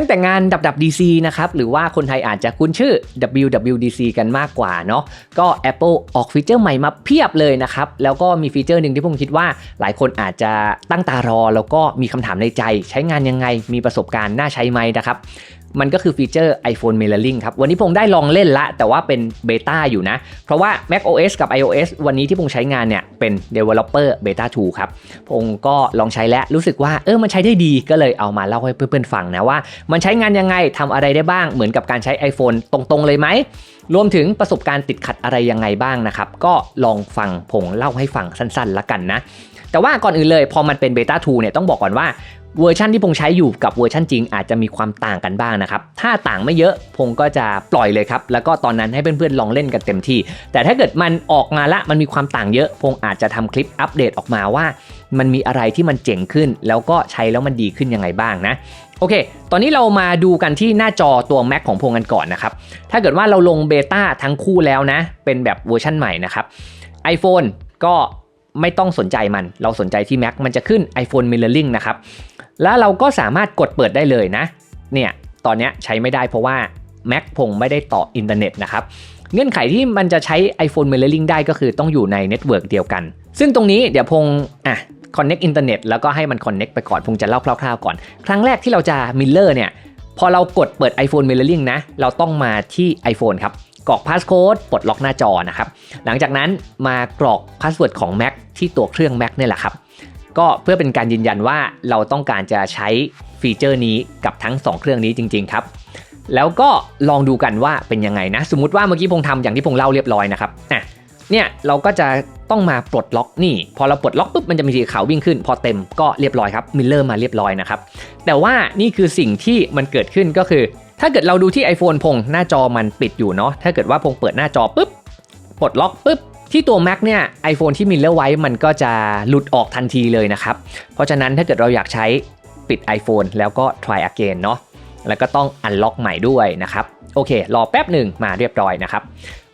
ตั้งแต่งานดับดับ DC นะครับ หรือว่าคนไทยอาจจะคุ้นชื่อ WWDC กันมากกว่าเนาะก็ Apple ออกฟีเจอร์ใหม่มาเพียบเลยนะครับ แล้วก็มีฟีเจอร์หนึ่งที่ผมคิดว่า หลายคนอาจจะตั้งตารอ แล้วก็มีคำถามในใจ ใช้งานยังไงมีประสบการณ์น่าใช้ไหมนะครับมันก็คือฟีเจอร์ iPhone Mirroring ครับ วันนี้ผมได้ลองเล่นละ แต่ว่าเป็นเบต้าอยู่นะ เพราะว่า macOS กับ iOS วันนี้ที่ผมใช้งานเนี่ยเป็น Developer Beta 2 ครับผมก็ลองใช้แล้วรู้สึกว่าเออมันใช้ได้ดีก็เลยเอามาเล่าให้เพื่อนๆฟังนะว่ามันใช้งานยังไงทำอะไรได้บ้าง เหมือนกับการใช้ iPhone ตรงๆ เลยไหม รวมถึงประสบการณ์ติดขัดอะไรยังไงบ้างนะครับ ก็ลองฟังผมเล่าให้ฟังสั้นๆละกันนะ แต่ว่าก่อนอื่นเลยพอมันเป็นเบต้า2เนี่ยต้องบอกก่อนว่าเวอร์ชันที่พงใช้อยู่กับเวอร์ชันจริงอาจจะมีความต่างกันบ้างนะครับ ถ้าต่างไม่เยอะพงก็จะปล่อยเลยครับ แล้วก็ตอนนั้นให้เพื่อนๆลองเล่นกันเต็มที่ แต่ถ้าเกิดมันออกมาละมันมีความต่างเยอะ พงอาจจะทำคลิปอัปเดตออกมาว่า มันมีอะไรที่มันเจ๋งขึ้น แล้วก็ใช้แล้วมันดีขึ้นยังไงบ้างนะ โอเค ตอนนี้เรามาดูกันที่หน้าจอตัว Mac ของพงกันก่อนนะครับ ถ้าเกิดว่าเราลงเบต้าทั้งคู่แล้วนะ เป็นแบบเวอร์ชันใหม่นะครับ iPhone ก็ไม่ต้องสนใจมัน เราสนใจที่ Mac มันจะขึ้น iPhone Mirroring นะครับ แล้วเราก็สามารถกดเปิดได้เลยนะ เนี่ย ตอนนี้ใช้ไม่ได้เพราะว่า Mac พงไม่ได้ต่ออินเทอร์เน็ตนะครับ เงื่อนไขที่มันจะใช้ iPhone Mirroring ได้ก็คือต้องอยู่ในเน็ตเวิร์กเดียวกัน ซึ่งตรงนี้เดี๋ยวพงอะ connect อินเทอร์เน็ตแล้วก็ให้มัน connect ไปก่อนพงจะเล่าคร่าวๆก่อน ครั้งแรกที่เราจะ Mirror เนี่ยพอเรากดเปิด iPhone Mirroring นะ เราต้องมาที่ iPhone ครับกรอกพาสโค้ดปลดล็อกหน้าจอนะครับ หลังจากนั้นมากรอกพาสเวิร์ดของ Mac ที่ตัวเครื่อง Mac เนี่ยแหละครับ ก็เพื่อเป็นการยืนยันว่าเราต้องการจะใช้ฟีเจอร์นี้กับทั้ง 2 เครื่องนี้จริง ๆ ครับ แล้วก็ลองดูกันว่าเป็นยังไงนะ สมมุติว่าเมื่อกี้พงทำอย่างที่พงเล่าเรียบร้อยนะครับอะ เนี่ยเราก็จะต้องมาปลดล็อกนี่ พอเราปลดล็อกปุ๊บมันจะมีสีขาววิ่งขึ้น พอเต็มก็เรียบร้อยครับมิลเลอร์มาเรียบร้อยนะครับแต่ว่านี่คือสิ่งที่มันเกิดขึ้นก็คือ ถ้าเกิดเราดูที่ iPhone พงหน้าจอมันปิดอยู่เนาะถ้าเกิดว่าพงเปิดหน้าจอปุ๊บปลดล็อกปุ๊บที่ตัว Mac เนี่ย iPhone ที่มิลเลอร์ไว้มันก็จะหลุดออกทันทีเลยนะครับ เพราะฉะนั้นถ้าเกิดเราอยากใช้ปิด iPhone แล้วก็ try again เนาะแล้วก็ต้อง unlock ใหม่ด้วยนะครับ โอเค รอแป๊บหนึ่งมาเรียบร้อยนะครับ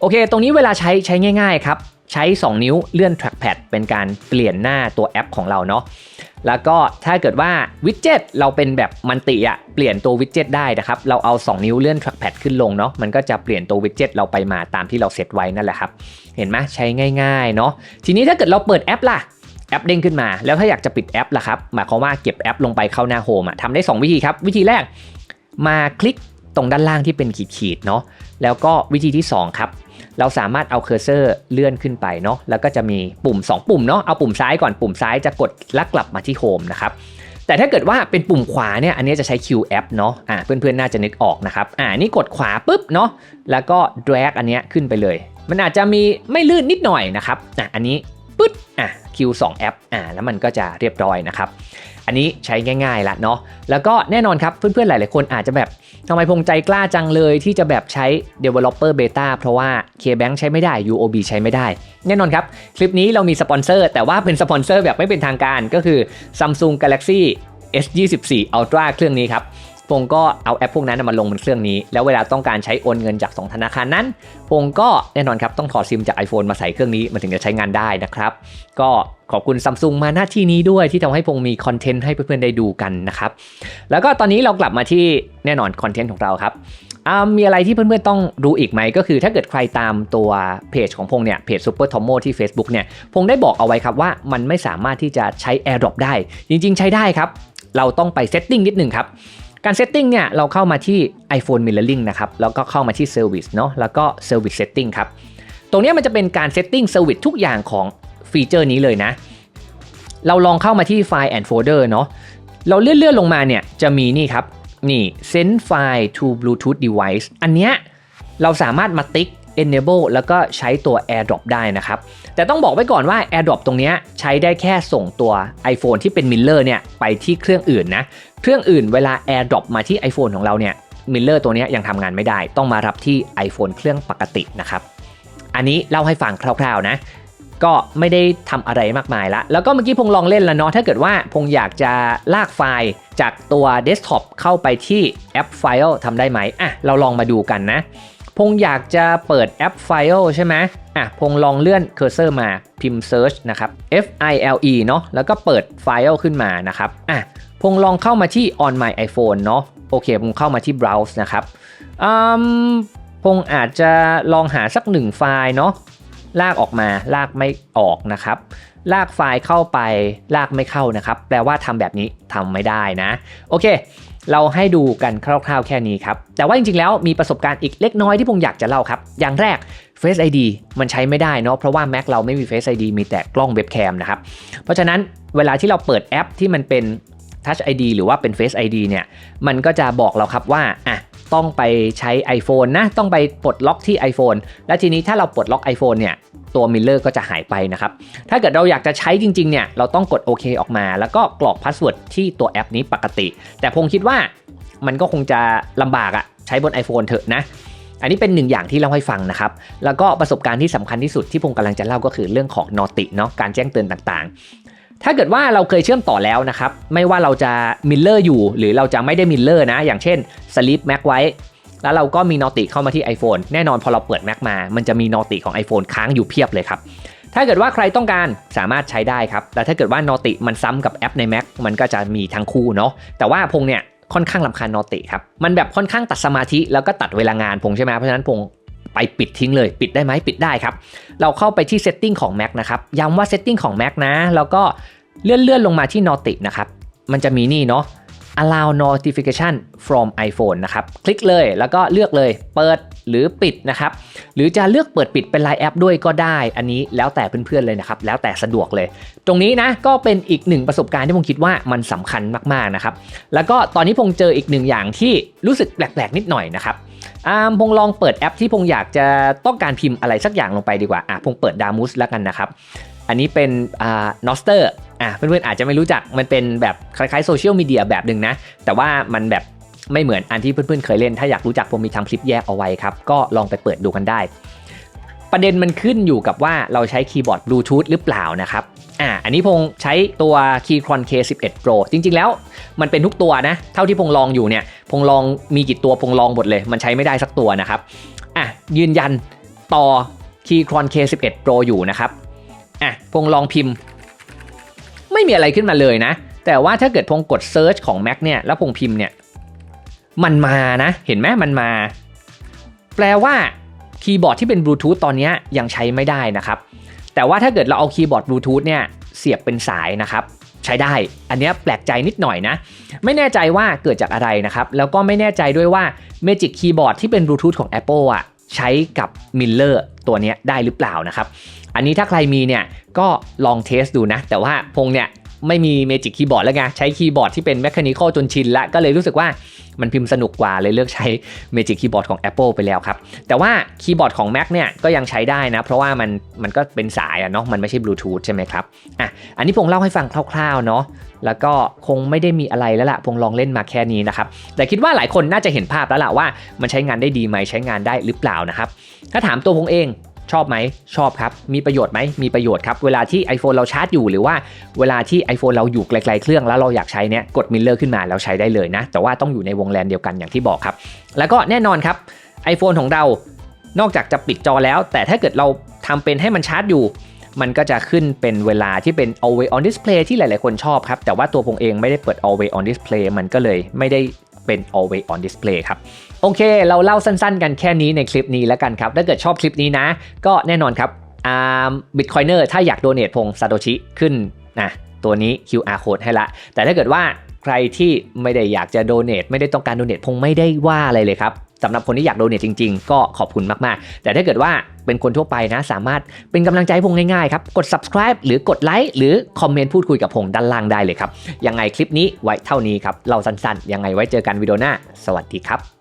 โอเค ตรงนี้เวลาใช้ใช้ง่าย ๆ ครับ ใช้ 2 นิ้วเลื่อน trackpad เป็นการเปลี่ยนหน้าตัวแอปของเราเนาะแล้วก็ถ้าเกิดว่าวิดเจ็ตเราเป็นแบบมันติอะเปลี่ยนตัววิดเจ็ตได้นะครับ เราเอา 2 นิ้วเลื่อน trackpad ขึ้นลงเนาะมันก็จะเปลี่ยนตัววิดเจ็ตเราไปมาตามที่เราเซตไว้นั่นแหละครับ เห็นไหมใช้ง่ายๆเนาะทีนี้ถ้าเกิดเราเปิดแอปล่ะแอปเด้งขึ้นมา แล้วถ้าอยากจะปิดแอปล่ะครับหมายความว่าเก็บแอปลงไปเข้าหน้าโฮมอะทำได้ 2 วิธีครับ วิธีแรกมาคลิก ตรงด้านล่างที่เป็นขีดๆเนาะแล้วก็วิธีที่ 2 ครับ เราสามารถเอาเคอร์เซอร์เลื่อนขึ้นไปเนาะแล้วก็จะมีปุ่ม 2 ปุ่มเนาะเอาปุ่มซ้ายก่อนปุ่มซ้ายจะกดลักกลับมาที่โฮมนะครับแต่ถ้าเกิดว่าเป็นปุ่มขวาเนี่ยอันนี้จะใช้ Q app เนาะอ่าเพื่อนๆน่าจะนึกออกนะครับอ่านี่กดขวาปุ๊บเนาะแล้วก็ drag อันเนี้ยขึ้นไปเลย มันอาจจะมีไม่ลื่นนิดหน่อยนะครับอะอันนี้ปึ๊ดอะ Q2 app อ่าแล้วมันก็จะเรียบร้อยนะครับ อันนี้ใช้ง่ายๆละเนาะแล้วก็แน่นอนครับเพื่อนๆหลายๆคนอาจจะแบบทำไมพงใจกล้าจังเลยที่จะแบบใช้ developer beta เพราะว่า KBank ใช้ไม่ได้ UOB ใช้ไม่ได้ แน่นอนครับ คลิปนี้เรามีสปอนเซอร์ แต่ว่าเป็นสปอนเซอร์แบบไม่เป็นทางการก็คือ Samsung Galaxy S24 Ultra เครื่องนี้ครับ พงก็เอาแอปพวกนั้นมาลงบนเครื่องนี้ แล้วเวลาต้องการใช้โอนเงินจาก 2 ธนาคารนั้น พงก็แน่นอนครับต้องถอดซิมจาก iPhone มาใส่เครื่องนี้มันถึงจะใช้งานได้นะครับ ก็ขอบคุณซัมซุงมาหน้าที่นี้ด้วยที่ทำให้พงมีคอนเทนต์ให้เพื่อนๆได้ดูกันนะครับ แล้วก็ตอนนี้เรากลับมาที่แน่นอนคอนเทนต์ของเราครับมีอะไรที่เพื่อนๆต้องรู้อีกไหมก็คือถ้าเกิดใครตามตัวเพจของพงเนี่ยเพจ Super Tomo ที่ Facebook เนี่ยพงได้บอกเอาไว้ครับว่ามันไม่สามารถที่จะใช้ AirDrop ได้ จริงๆ ใช้ได้ครับ เราต้องไปเซตติ้งนิดนึงครับ การเซตติ้งเนี่ยเราเข้ามาที่ iPhone Mirroring นะครับ แล้วก็เข้ามาที่ Service เนาะแล้วก็ Service Setting ครับ ตรงนี้มันจะเป็นการเซตติ้ง Service ทุกอย่างของฟีเจอร์นี้เลยนะ เราลองเข้ามาที่ File and Folder เนาะเราเลื่อนๆลงมาเนี่ยจะมีนี่ครับ นี่ send file to Bluetooth device อันเนี้ยเราสามารถมาติ๊ก enable แล้วก็ใช้ตัว AirDrop ได้นะครับ แต่ต้องบอกไว้ก่อนว่า AirDrop ตรงนี้ใช้ได้แค่ส่งตัว iPhone ที่เป็น Miller เนี่ยไปที่เครื่องอื่นนะ เครื่องอื่นเวลา AirDrop มาที่ iPhone ของเราเนี่ย Miller ตัวนี้ยยังทำงานไม่ได้ ต้องมารับที่ iPhone เครื่องปกตินะครับ อันนี้เล่าให้ฟังคร่าวๆนะ ก็ไม่ได้ทำอะไรมากมายละ แล้วก็เมื่อกี้พงลองเล่นแล้วเนาะ ถ้าเกิดว่าพงอยากจะลากไฟล์จากตัวเดสก์ท็อปเข้าไปที่แอปไฟล์ทำได้ไหมอะเราลองมาดูกันนะ พงอยากจะเปิดแอปไฟล์ใช่ไหมอะพงลองเลื่อนเคอร์เซอร์มาพิมพ์ Search นะครับ F I L E เนาะแล้วก็เปิดไฟล์ขึ้นมานะครับอะพงลองเข้ามาที่ on my iPhone เนาะโอเคผมเข้ามาที่ browse นะครับอืมพงอาจจะลองหาสักหนึ่งไฟล์เนาะลากออกมาลากไม่ออกนะครับ ลากไฟล์เข้าไปลากไม่เข้านะครับ แปลว่าทำแบบนี้ทำไม่ได้นะ โอเค เราให้ดูกันคร่าวๆแค่นี้ครับ แต่ว่าจริงๆแล้วมีประสบการณ์อีกเล็กน้อยที่ผมอยากจะเล่าครับ อย่างแรก Face ID มันใช้ไม่ได้เนาะเพราะว่า Mac เราไม่มี Face ID มีแต่กล้องเว็บแคมนะครับ เพราะฉะนั้นเวลาที่เราเปิดแอปที่มันเป็น Touch ID หรือว่าเป็น Face ID เนี่ยมันก็จะบอกเราครับว่าอะต้องไปใช้ iPhone นะ ต้องไปปลดล็อกที่ iPhone และทีนี้ถ้าเราปลดล็อก iPhone เนี่ย ตัวมิลเลอร์ก็จะหายไปนะครับ ถ้าเกิดเราอยากจะใช้จริงๆเนี่ยเราต้องกดโอเคออกมา แล้วก็กรอกพาสเวิร์ดที่ตัวแอปนี้ปกติ แต่พงคิดว่ามันก็คงจะลำบากอะใช้บน iPhone เถอะนะอันนี้เป็นหนึ่งอย่างที่เล่าให้ฟังนะครับ แล้วก็ประสบการณ์ที่สำคัญที่สุดที่พงกำลังจะเล่าก็คือเรื่องของนอติเนาะ การแจ้งเตือนต่างๆ ถ้าเกิดว่าเราเคยเชื่อมต่อแล้วนะครับ ไม่ว่าเราจะมิลเลอร์อยู่ หรือเราจะไม่ได้มิลเลอร์นะ อย่างเช่น Sleep Mac ไว้ แล้วเราก็มีนอติเข้ามาที่ iPhone แน่นอนพอเราเปิด Mac มา มันจะมีนอติของ iPhone ค้างอยู่เพียบเลยครับ ถ้าเกิดว่าใครต้องการสามารถใช้ได้ครับ แต่ถ้าเกิดว่านอติมันซ้ำกับแอปใน Mac มันก็จะมีทั้งคู่เนาะ แต่ว่าพงเนี่ยค่อนข้างลำคาญนอติครับ มันแบบค่อนข้างตัดสมาธิแล้วก็ตัดเวลางานพงใช่ไหมเพราะฉะนั้นพงไปปิดทิ้งเลยปิดได้ไหมปิดได้ครับ เราเข้าไปที่ setting ของ Mac นะครับ ย้ำว่า setting ของ Mac นะ แล้วก็เลื่อนเลื่อนลงมาที่ Noti นะครับ มันจะมีนี่เนาะ allow notification from iPhone นะครับ คลิกเลยแล้วก็เลือกเลยเปิดหรือปิดนะครับ หรือจะเลือกเปิดปิดเป็น Line แอปด้วยก็ได้ อันนี้แล้วแต่เพื่อนๆเลยนะครับ แล้วแต่สะดวกเลย ตรงนี้นะก็เป็นอีกหนึ่งประสบการณ์ที่ผมคิดว่ามันสำคัญมากๆนะครับ แล้วก็ตอนนี้พงเจออีกหนึ่งอย่างที่รู้สึกแปลกๆนิดหน่อยนะครับอ่าพงลองเปิดแอปที่พงอยากจะต้องการพิมพ์อะไรสักอย่างลงไปดีกว่าอะพงเปิดดามุสแล้วกันนะครับ อันนี้เป็นอ่านอสเตอร์อะเพื่อนๆอาจจะไม่รู้จักมันเป็นแบบคล้ายๆโซเชียลมีเดียแบบหนึ่งนะ แต่ว่ามันแบบไม่เหมือนอันที่เพื่อนๆเคยเล่น ถ้าอยากรู้จักผมมีทำคลิปแยกเอาไว้ครับ ก็ลองไปเปิดดูกันได้ ประเด็นมันขึ้นอยู่กับว่าเราใช้คีย์บอร์ดบลูทูธหรือเปล่านะครับอ่าอันนี้พงใช้ตัว Keychron K11 Pro จริงๆแล้วมันเป็นทุกตัวนะ เท่าที่พงลองอยู่เนี่ยพงลองมีกี่ตัวพงลองหมดเลย มันใช้ไม่ได้สักตัวนะครับอะยืนยันต่อ Keychron K11 Pro อยู่นะครับ อะพงลองพิมพ์ ไม่มีอะไรขึ้นมาเลยนะ แต่ว่าถ้าเกิดพงกด Search ของ Mac เนี่ยแล้วพงพิมพ์เนี่ย มันมานะ เห็นไหมมันมา แปลว่าคีย์บอร์ดที่เป็นบลูทูธตอนนี้ยังใช้ไม่ได้นะครับ แต่ว่าถ้าเกิดเราเอาคีย์บอร์ดบลูทูธเนี่ยเสียบเป็นสายนะครับใช้ได้ อันนี้แปลกใจนิดหน่อยนะ ไม่แน่ใจว่าเกิดจากอะไรนะครับ แล้วก็ไม่แน่ใจด้วยว่า Magic Keyboard ที่เป็นบลูทูธของ Apple อะใช้กับ Miller ตัวนี้ได้หรือเปล่านะครับ อันนี้ถ้าใครมีเนี่ยก็ลองเทสดูนะ แต่ว่าพงเนี่ยไม่มี Magic Keyboard แล้วไงใช้คีย์บอร์ดที่เป็น Mechanical จนชินละก็เลยรู้สึกว่ามันพิมพ์สนุกกว่าเลยเลือกใช้ Magic Keyboard ของ Apple ไปแล้วครับ แต่ว่าคีย์บอร์ดของ Mac เนี่ยก็ยังใช้ได้นะ เพราะว่ามันมันก็เป็นสายอะเนาะมันไม่ใช่บลูทูธใช่ไหมครับอะอันนี้พงเล่าให้ฟังคร่าวๆเนาะแล้วก็คงไม่ได้มีอะไรแล้วล่ะพงลองเล่นมาแค่นี้นะครับแต่คิดว่าหลายคนน่าจะเห็นภาพแล้วล่ะว่า มันใช้งานได้ดีไหมใช้งานได้หรือเปล่านะครับถ้าถามตัวพงเอง ชอบไหมชอบครับ มีประโยชน์ไหมมีประโยชน์ครับ เวลาที่ iPhone เราชาร์จอยู่หรือว่าเวลาที่ iPhone เราอยู่ไกลๆเครื่องแล้วเราอยากใช้เนี่ยกดมิลเลอร์ขึ้นมาแล้วใช้ได้เลยนะ แต่ว่าต้องอยู่ในวงแลนเดียวกันอย่างที่บอกครับ แล้วก็แน่นอนครับ iPhone ของเรานอกจากจะปิดจอแล้ว แต่ถ้าเกิดเราทำเป็นให้มันชาร์จอยู่ มันก็จะขึ้นเป็นเวลาที่เป็น always on display ที่หลายๆคนชอบครับ แต่ว่าตัวผมเองไม่ได้เปิด always on display มันก็เลยไม่ได้ เป็น always on display ครับโอเค เราเล่าสั้นๆ กันแค่นี้ในคลิปนี้แล้วกันครับ ถ้าเกิดชอบคลิปนี้นะ ก็แน่นอนครับอ่าบิตคอยเนอร์ถ้าอยากโดเนทพงซาโตชิขึ้นนะตัวนี้ QR code ให้ละ แต่ถ้าเกิดว่าใครที่ไม่ได้อยากจะโดเนทไม่ได้ต้องการโดเนทพงไม่ได้ว่าอะไรเลยครับ สำหรับคนที่อยากโดเนทจริง ๆ ก็ขอบคุณมากๆ แต่ถ้าเกิดว่าเป็นคนทั่วไปนะ สามารถเป็นกำลังใจพงง่ายๆครับ กด subscribe หรือกดไลค์หรือคอมเมนต์พูดคุยกับพงด้านล่างได้เลยครับ ยังไงคลิปนี้ไว้เท่านี้ครับ เราสั้นๆ ยังไงไว้เจอกันวิดีโอหน้า สวัสดีครับ